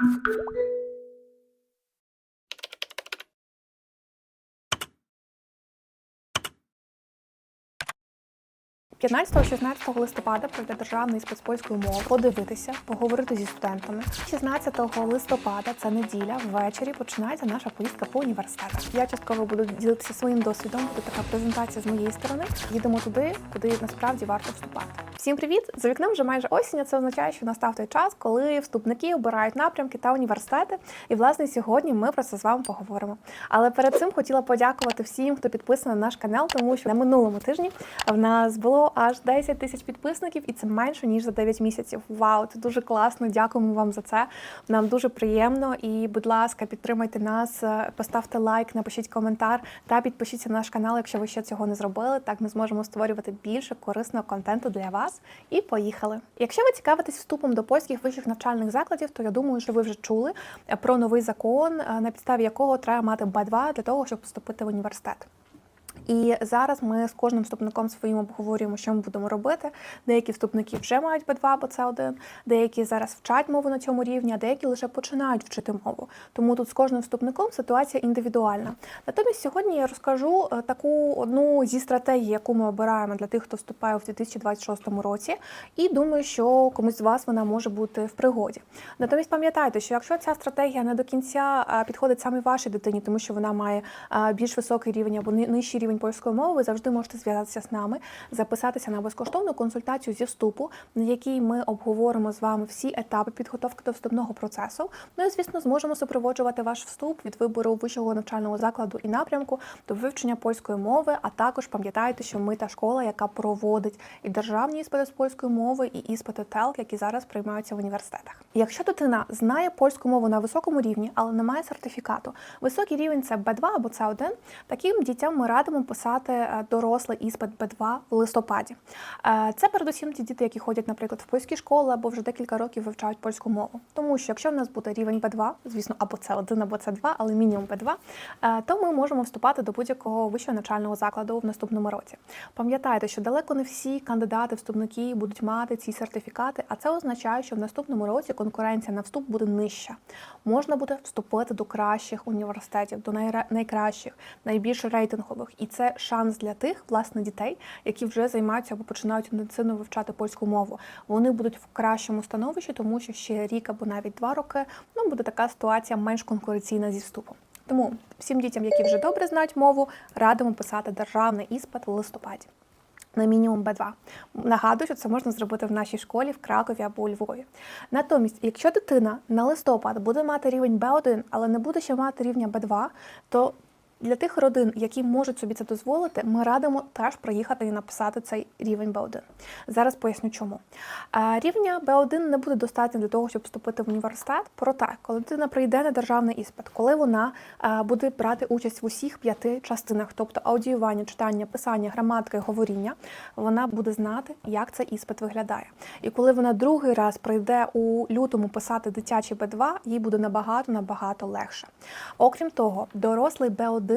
Thank you. – 15-16 листопада пройде державний іспит з мови, подивитися, поговорити зі студентами. 16 листопада, це неділя, ввечері починається наша поїздка по університетах. Я частково буду ділитися своїм досвідом. Буде така презентація з моєї сторони. Їдемо туди, куди насправді варто вступати. Всім привіт! За вікном вже майже осінь. Це означає, що настав той час, коли вступники обирають напрямки та університети. І власне сьогодні ми про це з вами поговоримо. Але перед цим хотіла подякувати всім, хто підписаний на наш канал, тому що на минулому тижні в нас було аж 10 тисяч підписників, і це менше ніж за 9 місяців. Вау, це дуже класно! Дякуємо вам за це. Нам дуже приємно. І, будь ласка, підтримайте нас, е, поставте лайк, напишіть коментар та підпишіться на наш канал, якщо ви ще цього не зробили. Так ми зможемо створювати більше корисного контенту для вас. І поїхали. Якщо ви цікавитесь вступом до польських вищих навчальних закладів, то я думаю, що ви вже чули е, про новий закон, е, на підставі якого треба мати Б2 для того, щоб вступити в університет. І зараз ми з кожним вступником своїм обговорюємо, що ми будемо робити. Деякі вступники вже мають Б2 або С1, деякі зараз вчать мову на цьому рівні, а деякі лише починають вчити мову. Тому тут з кожним вступником ситуація індивідуальна. Натомість сьогодні я розкажу е, таку одну зі стратегій, яку ми обираємо для тих, хто вступає в 2026 році, і думаю, що комусь з вас вона може бути в пригоді. Натомість пам'ятайте, що якщо ця стратегія не до кінця е, підходить саме вашій дитині, тому що вона має е, більш високий рівень або ни- нижчий рівень польської мови, ви завжди можете зв'язатися з нами, записатися на безкоштовну консультацію зі вступу, на якій ми обговоримо з вами всі етапи підготовки до вступного процесу. Ну і звісно, зможемо супроводжувати ваш вступ від вибору вищого навчального закладу і напрямку до вивчення польської мови. А також пам'ятайте, що ми та школа, яка проводить і державні іспити з польської мови, і іспити ТЕЛК, які зараз приймаються в університетах. Якщо дитина знає польську мову на високому рівні, але не має сертифікату, високий рівень це Б2 або С1, таким дітям ми радимо писати е, дорослий іспит Б2 в листопаді. Е, Це передусім ті діти, які ходять, наприклад, в польські школи або вже декілька років вивчають польську мову. Тому що якщо в нас буде рівень Б2, звісно, або С1, або С2, але мінімум Б2, е, то ми можемо вступати до будь-якого вищого навчального закладу в наступному році. Пам'ятайте, що далеко не всі кандидати, вступники будуть мати ці сертифікати, а це означає, що в наступному році конкуренція на вступ буде нижча. Можна буде вступити до кращих університетів, до найкращих, найбільш рейтингових, і це шанс для тих власне дітей, які вже займаються або починають інтенсивно вивчати польську мову. Вони будуть в кращому становищі, тому що ще рік або навіть два роки ну буде така ситуація менш конкуренційна зі вступом. Тому всім дітям, які вже добре знають мову, радимо писати державний іспит в листопаді. На мінімум Б2. Нагадую, що це можна зробити в нашій школі в Кракові або у Львові. Натомість, якщо дитина на листопад буде мати рівень Б1, але не буде ще мати рівня Б2, то для тих родин, які можуть собі це дозволити, ми радимо теж приїхати і написати цей рівень Б1. Зараз поясню, чому. Рівня Б1 не буде достатньо для того, щоб вступити в університет. Проте, коли дитина прийде на державний іспит, коли вона буде брати участь в усіх п'яти частинах, тобто аудіювання, читання, писання, граматика і говоріння, вона буде знати, як цей іспит виглядає. І коли вона другий раз прийде у лютому писати дитячий Б2, їй буде набагато набагато легше. Окрім того, дорослий Б1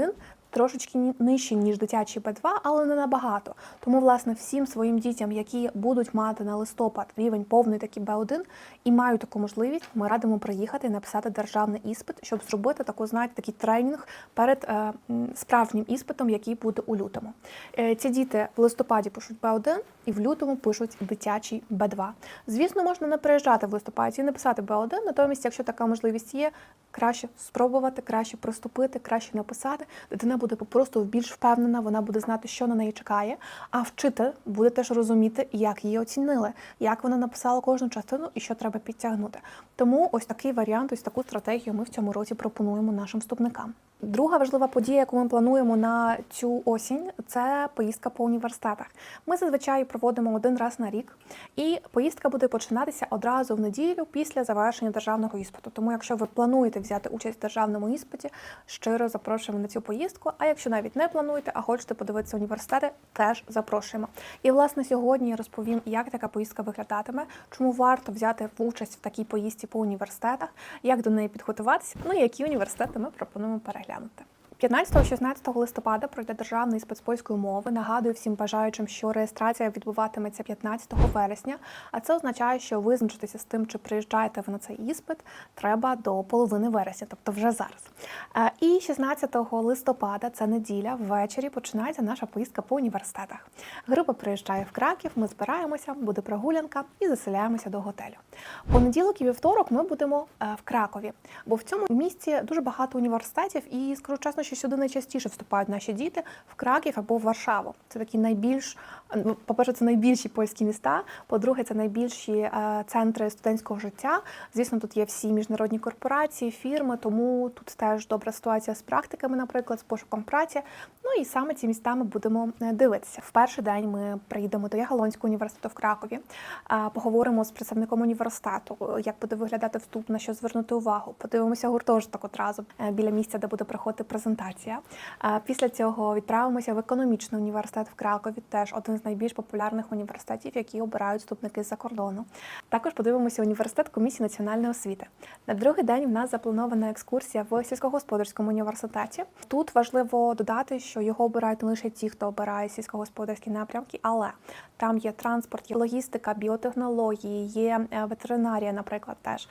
трошечки ні- нижчий, ніж дитячий Б2, але не набагато. Тому, власне, всім своїм дітям, які будуть мати на листопад рівень повний такий Б1 і мають таку можливість, ми радимо приїхати і написати державний іспит, щоб зробити таку, знаєте, такий тренінг перед е, справжнім іспитом, який буде у лютому. Е, ці діти в листопаді пишуть Б1 і в лютому пишуть дитячий Б2. Звісно, можна не приїжджати в листопаді і не писати Б1, натомість, якщо така можливість є, краще спробувати, краще приступити, краще написати. Дитина буде просто більш впевнена, вона буде знати, що на неї чекає. А вчитель буде теж розуміти, як її оцінили, як вона написала кожну частину і що треба підтягнути. Тому ось такий варіант, ось таку стратегію ми в цьому році пропонуємо нашим вступникам. Друга важлива подія, яку ми плануємо на цю осінь, це поїздка по університетах. Ми зазвичай проводимо один раз на рік, і поїздка буде починатися одразу в неділю після завершення державного іспиту. Тому, якщо ви плануєте взяти участь в державному іспиті, щиро запрошуємо на цю поїздку. А якщо навіть не плануєте, а хочете подивитися університети, теж запрошуємо. І власне сьогодні я розповім, як така поїздка виглядатиме, чому варто взяти участь в такій поїздці по університетах, як до неї підготуватися, ну і які університети ми пропонуємо переглянути. garganta. 15-16 листопада пройде державний іспит з польської мови. Нагадую всім бажаючим, що реєстрація відбуватиметься 15 вересня. А це означає, що визначитися з тим, чи приїжджаєте ви на цей іспит, треба до половини вересня, тобто вже зараз. Е, І 16 листопада, це неділя, ввечері починається наша поїздка по університетах. Група приїжджає в Краків, ми збираємося, буде прогулянка і заселяємося до готелю. Понеділок і вівторок ми будемо е, в Кракові, бо в цьому місті дуже багато університетів, і скажу чесно, що сюди найчастіше вступають наші діти в Краків або в Варшаву. Це такі найбільш, по-перше, це найбільші польські міста. По-друге, це найбільші е, центри студентського життя. Звісно, тут є всі міжнародні корпорації, фірми, тому тут теж добра ситуація з практиками, наприклад, з пошуком праці. Ну і саме ці міста ми будемо е, дивитися. В перший день ми приїдемо до Ягалонського університету в Кракові, е, поговоримо з представником університету, е, як буде виглядати вступ, на що звернути увагу. Подивимося гуртожиток одразу е, біля місця, де буде проходити презентація. Е, Після цього відправимося в економічний університет в Кракові, теж один з найбільш популярних університетів, які обирають вступники з-за кордону. Також подивимося університет комісії національної освіти. На другий день в нас запланована екскурсія в сільськогосподарському університеті. Тут важливо додати, що його обирають не лише ті, хто обирає сільськогосподарські напрямки, але там є транспорт, є логістика, біотехнології, є е, ветеринарія, наприклад, теж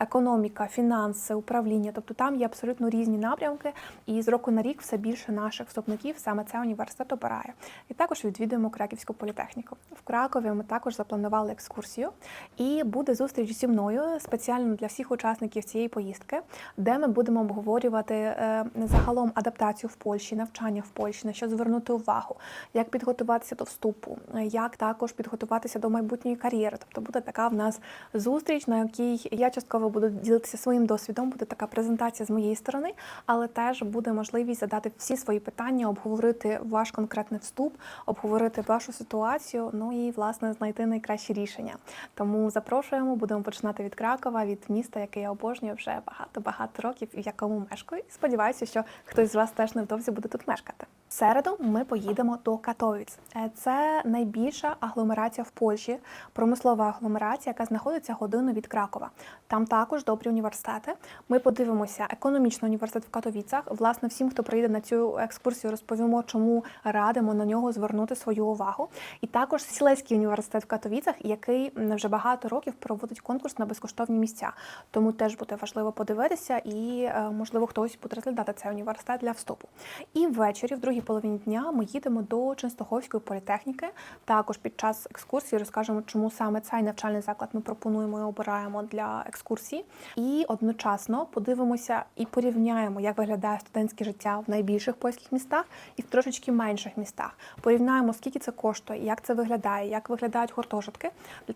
економіка, фінанси, управління. Тобто там є абсолютно різні напрямки, і з року на рік все більше наших вступників саме цей університет обирає. І також відвідуємо Краківську політехніку. В Кракові ми також запланували екскурсію, і буде зустріч зі мною спеціально для всіх учасників цієї поїздки, де ми будемо обговорювати е, загалом адаптацію в Польщі, навчання в Польщі, на що звернути увагу, як підготуватися до вступу, як також підготуватися до майбутньої кар'єри. Тобто буде така в нас зустріч, на якій я частково буду ділитися своїм досвідом, буде така презентація з моєї сторони, але теж буде можливість задати всі свої питання, обговорити ваш конкретний вступ, обговорити вашу ситуацію, ну і власне знайти найкращі рішення. Тому запрошуємо, будемо починати від Кракова, від міста, яке я обожнюю вже багато-багато років, і в якому мешкаю. І сподіваюся, що хтось з вас теж невдовзі буде тут мешкати. В середу ми поїдемо до Катовіць. Е, Це найбільша агломерація в Польщі, промислова агломерація, яка знаходиться годину від Кракова. Там також добрі університети. Ми подивимося економічний університет в Катовіцях. Власне, всім, хто приїде на цю екскурсію, розповімо, чому радимо на нього звернути свою увагу. І також Сілецький університет в Катовіцях, який вже багато років проводить конкурс на безкоштовні місця. Тому теж буде важливо подивитися, і е, можливо хтось буде розглядати цей університет для вступу. І ввечері, в другій половині дня, ми їдемо до Ченстоховської політехніки. Також під час екскурсії розкажемо, чому саме цей навчальний заклад ми пропонуємо і обираємо для екскурсії. І одночасно подивимося і порівняємо, як виглядає студентське життя в найбільших польських містах і в трошечки менших містах. Порівняємо, скільки це коштує, як це виглядає, як виглядають гуртожитки,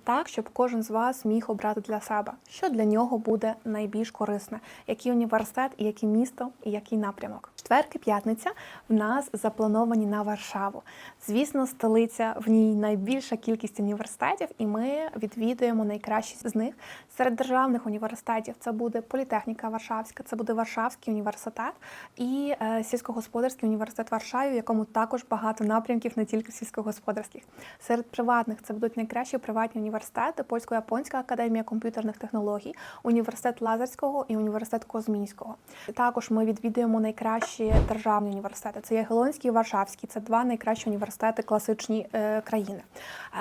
так, щоб кожен з вас міг обрати для себе, що для нього буде найбільш корисне, який університет, і яке місто, і який напрямок. Четверг і п'ятниця в нас заплановані на Варшаву. Звісно, столиця в ній найбільша кількість університетів, і ми відвідуємо найкращі з них. Серед державних університетів це буде політехніка Варшавська, це буде Варшавський університет і е, сільськогосподарський університет Варшави, в якому також багато напрямків, не тільки сільськогосподарських. Серед приватних це будуть найкращі приватні університети, польсько-японська академія комп'ютерних технологій, університет Лазарського і університет Козмінського. Також ми відвідуємо найкращі державні університети. Це Ягелонський і Варшавський. Це два найкращі університети класичні е, країни.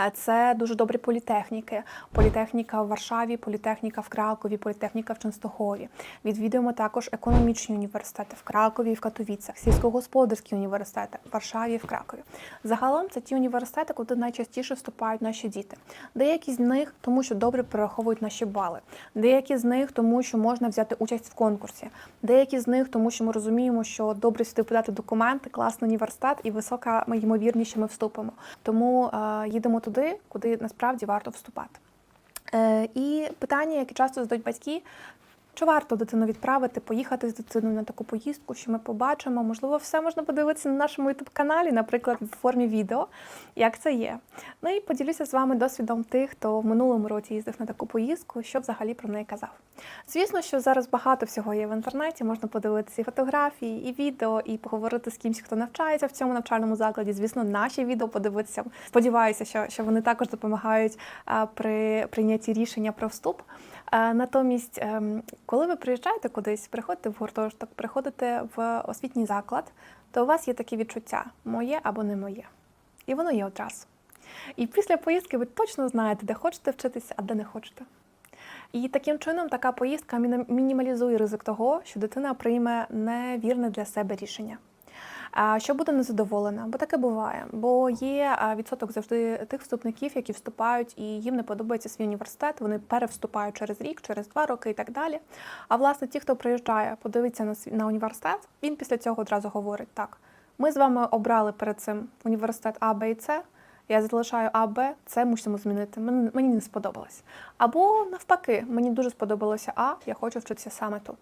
Е, Це дуже добрі політехніки. Політехніка в Варшаві, політехніка в Кракові, політехніка в Ченстохові. Відвідуємо також економічні університети в Кракові і в Катовіцях, сільськогосподарські університети в Варшаві і в Кракові. Загалом це ті університети, куди найчастіше вступають наші діти. Деякі з них тому, що добре перераховують наші бали, деякі з них тому, що можна взяти участь в конкурсі, деякі з них тому, що ми розуміємо, що добре сюди подати документи, класний університет і висока ймовірність, що ми вступимо. Тому е, їдемо туди, куди насправді варто вступати. Е, і питання, яке часто задають батьки. Чи варто дитину відправити, поїхати з дитиною на таку поїздку, що ми побачимо? Можливо, все можна подивитися на нашому youtube каналі, наприклад, в формі відео, як це є. Ну і поділюся з вами досвідом тих, хто в минулому році їздив на таку поїздку, що взагалі про неї казав. Звісно, що зараз багато всього є в інтернеті, можна подивитися і фотографії, і відео, і поговорити з кимось, хто навчається в цьому навчальному закладі. Звісно, наші відео подивитися. Сподіваюся, що, що вони також допомагають при прийнятті рішення про вступ. Натомість ем, Коли ви приїжджаєте кудись, приходите в гуртожиток, приходите в освітній заклад, то у вас є такі відчуття моє або не моє. І воно є одразу. І після поїздки ви точно знаєте, де хочете вчитися, а де не хочете. І таким чином така поїздка мінімалізує ризик того, що дитина прийме невірне для себе рішення. Що буде незадоволена, бо таке буває. Бо є відсоток завжди тих вступників, які вступають, і їм не подобається свій університет. Вони перевступають через рік, через два роки і так далі. А власне, ті, хто приїжджає, подивиться на на університет, він після цього одразу говорить: так, ми з вами обрали перед цим університет А, Б і С. Я залишаю А, Б, С мусимо змінити. Мені не сподобалось. Або навпаки, мені дуже сподобалося А, я хочу вчитися саме тут.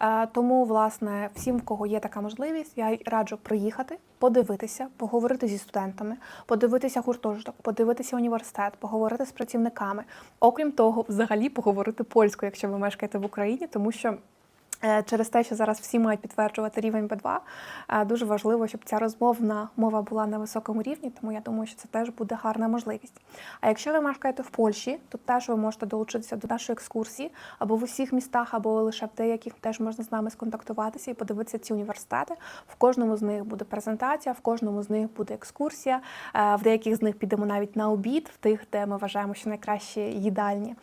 Е, Тому, власне, всім, в кого є така можливість, я раджу приїхати, подивитися, поговорити зі студентами, подивитися гуртожиток, подивитися університет, поговорити з працівниками. Окрім того, взагалі поговорити польською, якщо ви мешкаєте в Україні, тому що. Е, Через те, що зараз всі мають підтверджувати рівень B2, е, дуже важливо, щоб ця розмовна мова була на високому рівні, тому я думаю, що це теж буде гарна можливість. А якщо ви мешкаєте в Польщі, то теж ви можете долучитися до нашої екскурсії або в усіх містах, або лише в деяких теж можна з нами сконтактуватися і подивитися ці університети. В кожному з них буде презентація, в кожному з них буде екскурсія. е, В деяких з них підемо навіть на обід, в тих, де ми вважаємо, що найкращі їдальні.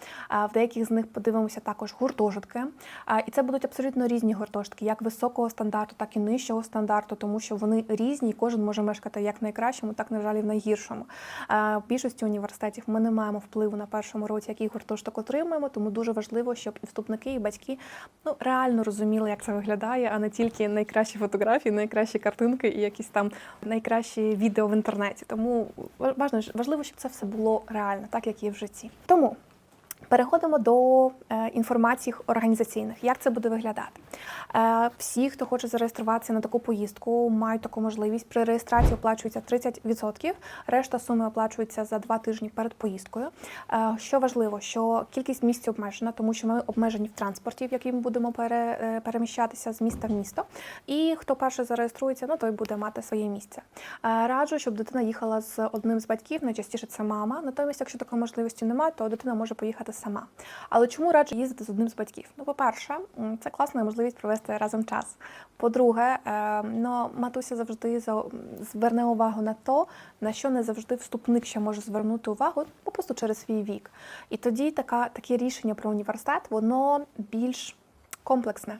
В деяких з них подивимося також гуртожитки. І це будуть абсолютно різні гуртожитки, як високого стандарту, так і нижчого стандарту, тому що вони різні, і кожен може мешкати як в найкращому, так на жаль, і в найгіршому. А, В більшості університетів ми не маємо впливу на першому році, який гуртожиток отримуємо, тому дуже важливо, щоб і вступники, і батьки ну реально розуміли, як це виглядає, а не тільки найкращі фотографії, найкращі картинки і якісь там найкращі відео в інтернеті. Тому важливо, щоб це все було реально, так як є в житті. Тому. Переходимо до е, інформацій організаційних. Як це буде виглядати? Е, всі, хто хоче зареєструватися на таку поїздку, мають таку можливість. При реєстрації оплачується 30%, решта суми оплачується за два тижні перед поїздкою. Е, що важливо, що кількість місць обмежена, тому що ми обмежені в транспорті, в який ми будемо переміщатися з міста в місто. І хто перше зареєструється, ну той буде мати своє місце. Раджу, щоб дитина їхала з одним з батьків, найчастіше це мама. Натомість, якщо такої можливості немає, то дитина може поїхати сама. Але чому раджу їздити з одним з батьків? Ну, по-перше, це класна можливість провести разом час. По-друге, е, ну, матуся завжди за- зверне увагу на то, на що не завжди вступник ще може звернути увагу, ну, просто через свій вік. І тоді така, таке рішення про університет, воно більш комплексне.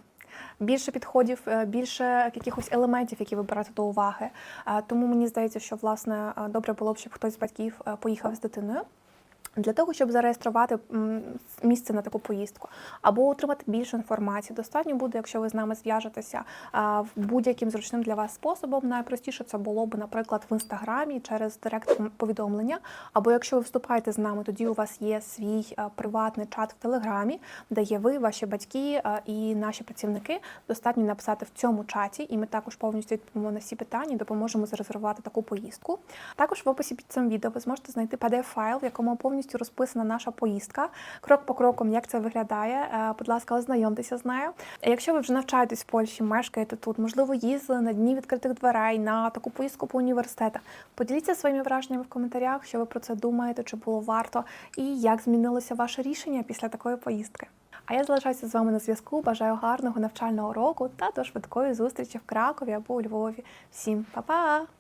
Більше підходів, е, більше якихось елементів, які ви берете до уваги. Е, Тому мені здається, що власне добре було б, щоб хтось з батьків поїхав з дитиною. Для того, щоб зареєструвати місце на таку поїздку або отримати більше інформації, достатньо буде, якщо ви з нами зв'яжетеся будь-яким зручним для вас способом. Найпростіше це було б, наприклад, в інстаграмі через директ повідомлення. Або якщо ви вступаєте з нами, тоді у вас є свій приватний чат в Телеграмі, де є ви, ваші батьки і наші працівники. Достатньо написати в цьому чаті, і ми також повністю відповімо на всі питання допоможемо зарезервувати таку поїздку. Також в описі під цим відео ви зможете знайти pdf файл в якому повністю розписана наша поїздка, крок по кроком, як це виглядає. Е, Будь ласка, ознайомтеся з нею. Якщо ви вже навчаєтесь в Польщі, мешкаєте тут, можливо, їздили на дні відкритих дверей, на таку поїздку по університетах. Поділіться своїми враженнями в коментарях, що ви про це думаєте, чи було варто, і як змінилося ваше рішення після такої поїздки. А я залишаюся з вами на зв'язку. Бажаю гарного навчального року та до швидкої зустрічі в Кракові або у Львові. Всім па-па!